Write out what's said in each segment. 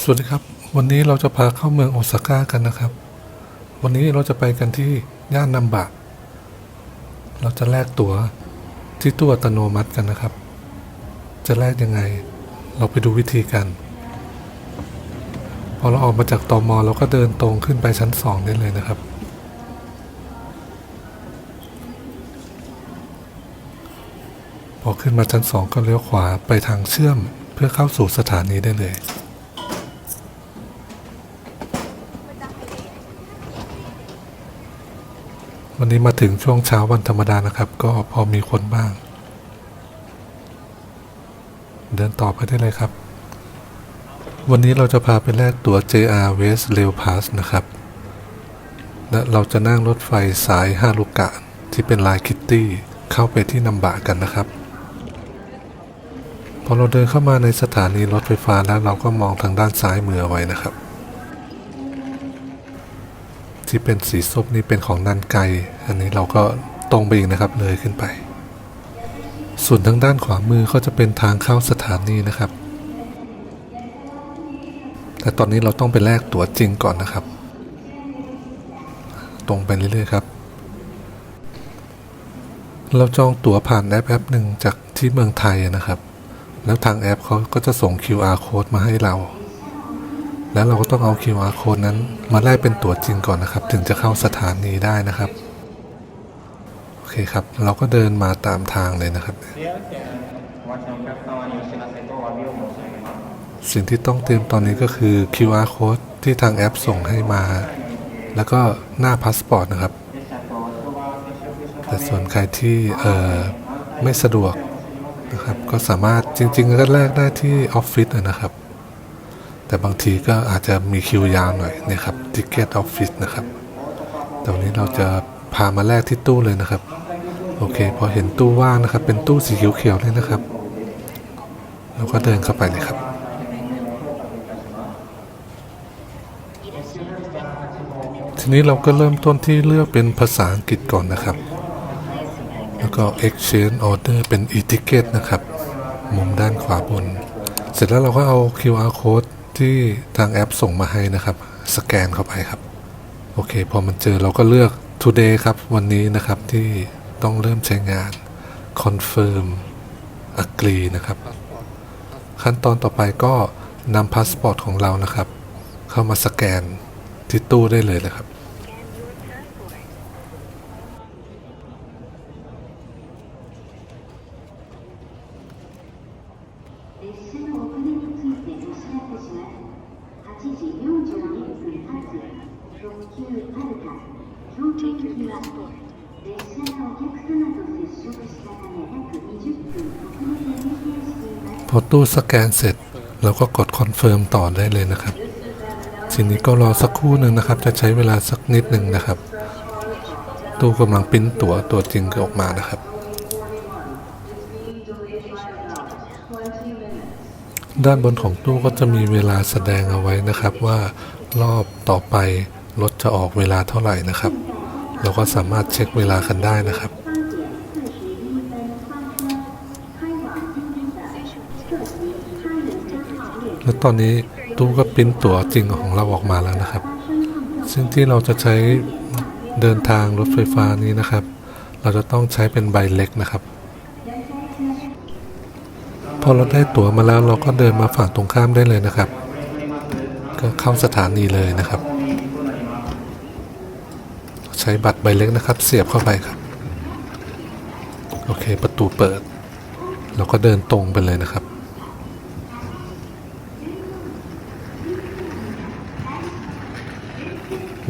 สวัสดีครับ วันนี้เราจะพาเข้าเมืองโอซาก้ากันนะครับ วันนี้เราจะไปกันที่ย่านนัมบะ เราจะแลกตั๋วที่ตู้อัตโนมัติกันนะครับ จะแลกยังไง เราไปดูวิธีกัน พอเราออกมาจากตอมอเราก็เดินตรงขึ้นไปชั้นสองได้เลยนะครับ พอขึ้นมาชั้นสองก็เลี้ยวขวาไปทางเชื่อมเพื่อเข้าสู่สถานีได้เลย วันนี้มาถึงช่วงเช้าวันธรรมดานะครับ ก็พอมีคนบ้าง เดินต่อไปได้เลยครับ วันนี้เราจะพาไปแลกตั๋ว JR West Rail Pass นะครับ และเราจะนั่งรถไฟสายฮารุกะ ที่เป็นลายคิตตี้เข้าไปที่นัมบะกันนะครับ พอเราเดินเข้ามาในสถานีรถไฟฟ้าแล้วเราก็มองทางด้านซ้ายมือเอาไว้นะครับ ที่เป็นสีส้มนี่เป็นของนันไก อันนี้เราก็ตรงไปอีกนะครับเลยขึ้นไป ส่วนทางด้านขวามือก็จะเป็นทางเข้าสถานีนะครับ แต่ตอนนี้เราต้องไปแลกตั๋วจริงก่อนนะครับ ตรงไปเรื่อยๆครับ เราจองตั๋วผ่านแอปแอปหนึ่งจากที่เมืองไทยนะครับ แล้วทางแอปเขาก็จะส่ง QR code มาให้เรา แล้วเราก็ต้องเอา QR โค้ดนั้นมาแลกเป็นตั๋วจริงก่อนนะครับ ถึงจะเข้าสถานีได้นะครับ โอเคครับ เราก็เดินมาตามทางเลยนะครับ สิ่งที่ต้องเตรียมตอนนี้ก็คือ QR โค้ดที่ทางแอปส่งให้มา แล้วก็หน้าพาสปอร์ตนะครับ แต่ส่วนใครที่เอ่อไม่สะดวกนะครับ ก็สามารถจริง ๆ ก็แลกได้ที่ออฟฟิศนะครับ แต่บางทีก็อาจจะมีคิวยาวหน่อยนะครับทิกเก็ตออฟฟิศนะครับต่วันนี้เราจะพามาแลกที่ตู้เลยนะครับ โอเค พอเห็นตู้ว่างนะครับ เป็นตู้สีเขียวๆเลยนะครับเราก็เดินเข้าไปเลยครับทีนี้เราก็เริ่มต้นที่เลือกเป็นภาษาอังกฤษก่อนนะครับ แล้วก็ exchange order เป็น e-ticket นะครับ มุมด้านขวาบน เสร็จแล้วเราก็เอา QR code ที่ทางแอปส่งมาให้นะครับ สแกนเข้าไปครับ โอเค พอมันเจอเราก็เลือก today ครับ วันนี้นะครับที่ต้องเริ่มใช้งาน confirm agree นะครับ ขั้นตอนต่อไปก็นำพาสปอร์ตของเรานะครับ เข้ามาสแกนที่ตู้ได้เลยนะครับ พอตู้สแกนเสร็จ เราก็กดคอนเฟิร์มต่อได้เลยนะครับทีนี้ก็รอสักครู่หนึ่งนะครับ จะใช้เวลาสักนิดหนึ่งนะครับ ตู้กำลังปิ้นตั๋วตัวจริงออกมานะครับ ด้านบนของตู้ก็จะมีเวลาแสดงเอาไว้นะครับว่ารอบต่อไป รถจะออกเวลาเท่าไหร่นะครับ เราก็สามารถเช็คเวลากันได้นะครับ และตอนนี้ตู้ก็ปิ้นตั๋วจริงของเราออกมาแล้วนะครับ ซึ่งที่เราจะใช้เดินทางรถไฟฟ้านี้นะครับ เราจะต้องใช้เป็นใบเล็กนะครับ พอเราได้ตั๋วมาแล้วเราก็เดินมาฝั่งตรงข้ามได้เลยนะครับ ก็เข้าสถานีเลยนะครับ ช้บัตรใบเล็กนะครับ เสียบเข้าไปครับ โอเคประตูเปิด เราก็เดินตรงไปเลยนะครับ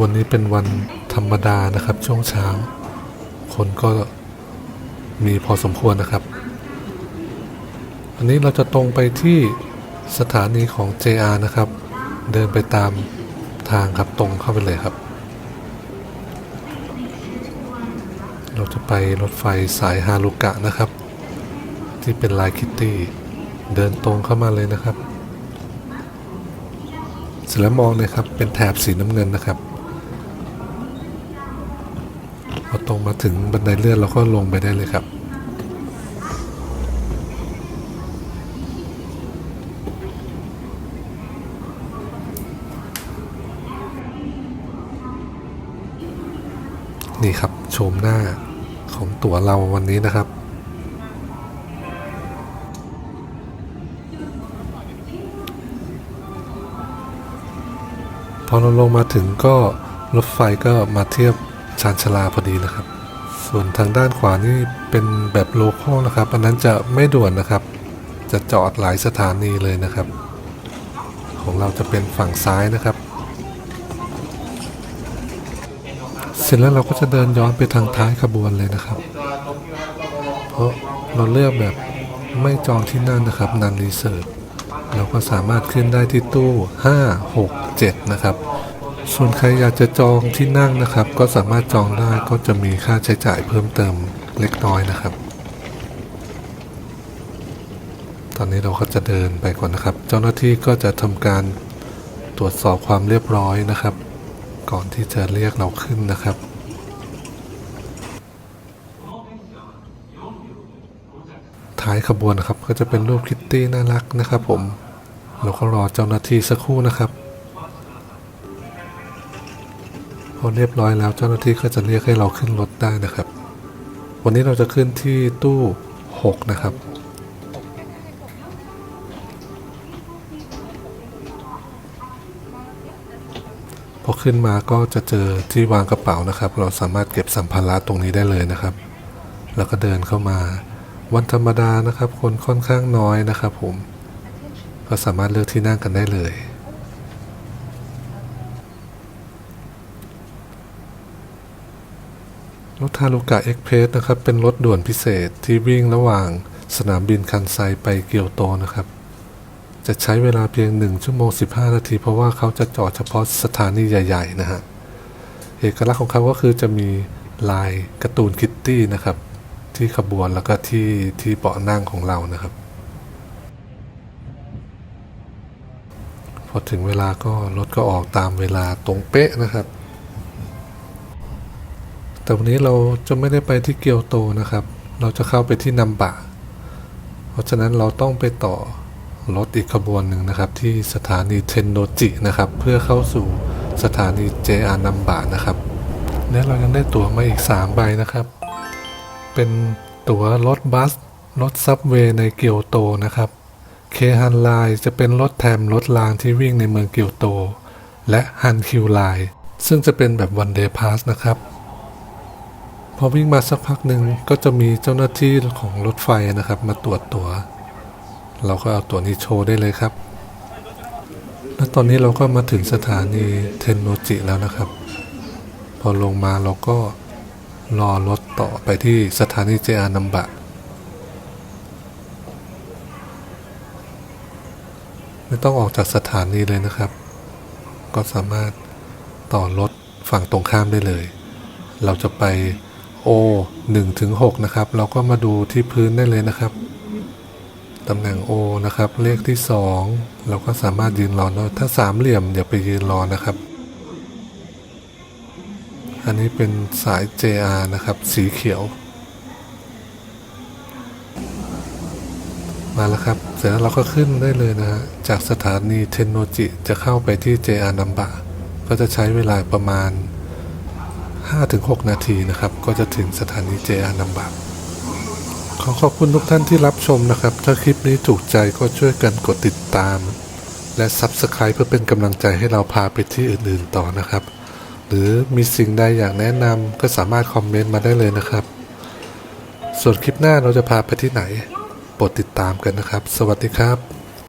วันนี้เป็นวันธรรมดานะครับช่วงเช้า คนก็มีพอสมควรนะครับ อันนี้เราจะตรงไปที่สถานีของ JR นะครับ เดินไปตามทางครับตรงเข้าไปเลยครับ เราจะไปรถไฟสายฮารุกะนะครับ ที่เป็นลายคิตตี้ เดินตรงเข้ามาเลยนะครับเสร็จแล้วมองนะครับเป็นแถบสีน้ำเงินนะครับพอตรงมาถึงบันไดเลื่อนเราก็ลงไปได้เลยครับ นี่ครับโฉมหน้าของตั๋วเราวันนี้นะครับ พอเราลงมาถึงก็รถไฟก็มาเทียบชานชาลาพอดีนะครับ ส่วนทางด้านขวานี่เป็นแบบโลคอลนะครับ อันนั้นจะไม่ด่วนนะครับ จะจอดหลายสถานีเลยนะครับ ของเราจะเป็นฝั่งซ้ายนะครับ เสร็จแล้วเราก็จะเดินย้อนไปทางท้ายขบวนเลยนะครับ เพราะเราเลือกแบบไม่จองที่นั่งนะครับนันรีเซิร์ฟเราก็สามารถขึ้นได้ที่ตู้ 5 6 7 นะครับ ส่วนใครอยากจะจองที่นั่งนะครับ ก็สามารถจองได้ก็จะมีค่าใช้จ่ายเพิ่มเติมเล็กน้อยนะครับ ตอนนี้เราก็จะเดินไปก่อนนะครับ เจ้าหน้าที่ก็จะทำการตรวจสอบความเรียบร้อยนะครับ ก่อนที่จะเรียกเราขึ้นนะครับท้ายขบวนนะครับก็จะเป็นรูปคิตตี้น่ารักนะครับผมเราก็รอเจ้าหน้าที่สักครู่นะครับพอเรียบร้อยแล้วเจ้าหน้าที่ก็จะเรียกให้เราขึ้นรถได้นะครับ วันนี้เราจะขึ้นที่ตู้ 6 นะครับ พอขึ้นมาก็จะเจอที่วางกระเป๋านะครับ เราสามารถเก็บสัมภาระตรงนี้ได้เลยนะครับ แล้วก็เดินเข้ามา วันธรรมดานะครับ คนค่อนข้างน้อยนะครับ ผม ก็สามารถเลือกที่นั่งกันได้เลยรถทารุกะเอ็กเพรสนะครับ เป็นรถด่วนพิเศษที่วิ่งระหว่างสนามบินคันไซไปเกียวโตนะครับ จะใช้เวลาเพียง 1 ชั่วโมง 15 นาที เพราะว่าเขาจะจอดเฉพาะสถานีใหญ่ ๆ นะฮะ เอกลักษณ์ของเขาก็คือจะมีลายการ์ตูนคิตตี้นะครับ ที่ขบวนแล้วก็ที่ที่เบาะนั่งของเรานะครับ พอถึงเวลาก็รถก็ออกตามเวลาตรงเป๊ะนะครับแต่วันนี้เราจะไม่ได้ไปที่เกียวโตนะครับ เราจะเข้าไปที่นัมบะ เพราะฉะนั้นเราต้องไปต่อ รถอีกขบวนหนึ่งนะครับ ที่สถานีเทนโนจินะครับ เพื่อเข้าสู่สถานี JR นัมบะนะครับ และเรายังได้ตั๋วมาอีก 3 ใบนะครับ เป็นตั๋วรถบัส รถซับเวย์ในเกียวโตนะครับเคฮันไลน์จะเป็นรถแทมรถรางที่วิ่งในเมืองเกียวโต และฮันคิวไลน์ซึ่งจะเป็นแบบวันเดย์พาสนะครับ พอวิ่งมาสักพักหนึ่งก็จะมีเจ้าหน้าที่ของรถไฟนะครับ มาตรวจตัว๋ว เราก็เอาตัวนี้โชว์ได้เลยครับ และตอนนี้เราก็มาถึงสถานีเทนโนจิแล้วนะครับ พอลงมาเราก็รอรถต่อไปที่สถานีเจอานัมบะไม่ต้องออกจากสถานีเลยนะครับ ก็สามารถต่อรถฝั่งตรงข้ามได้เลย เราจะไป O 1ถึง6นะครับ เราก็มาดูที่พื้นได้เลยนะครับ ตำแหน่ง O นะครับ เลขที่ 2 เราก็สามารถยืนรอได้ถ้าสามเหลี่ยมเดี๋ยวไปยืนรอนะครับ อันนี้เป็นสาย JR นะครับ สีเขียว มาแล้วครับ เสร็จแล้วเราก็ขึ้นได้เลยนะฮะ จากสถานีเทนโนจิจะเข้าไปที่ JR นัมบะ ก็จะใช้เวลาประมาณ 5-6 นาทีนะครับ ก็จะถึงสถานี JR นัมบะ ขอขอบคุณทุกท่านที่รับชมนะครับ ถ้าคลิปนี้ถูกใจก็ช่วยกันกดติดตาม และ Subscribe เพื่อเป็นกำลังใจให้เราพาไปที่อื่นๆต่อนะครับ หรือมีสิ่งใดอยากแนะนำก็สามารถคอมเมนต์มาได้เลยนะครับ ส่วนคลิปหน้าเราจะพาไปที่ไหนโปรดติดตามกันนะครับ สวัสดีครับ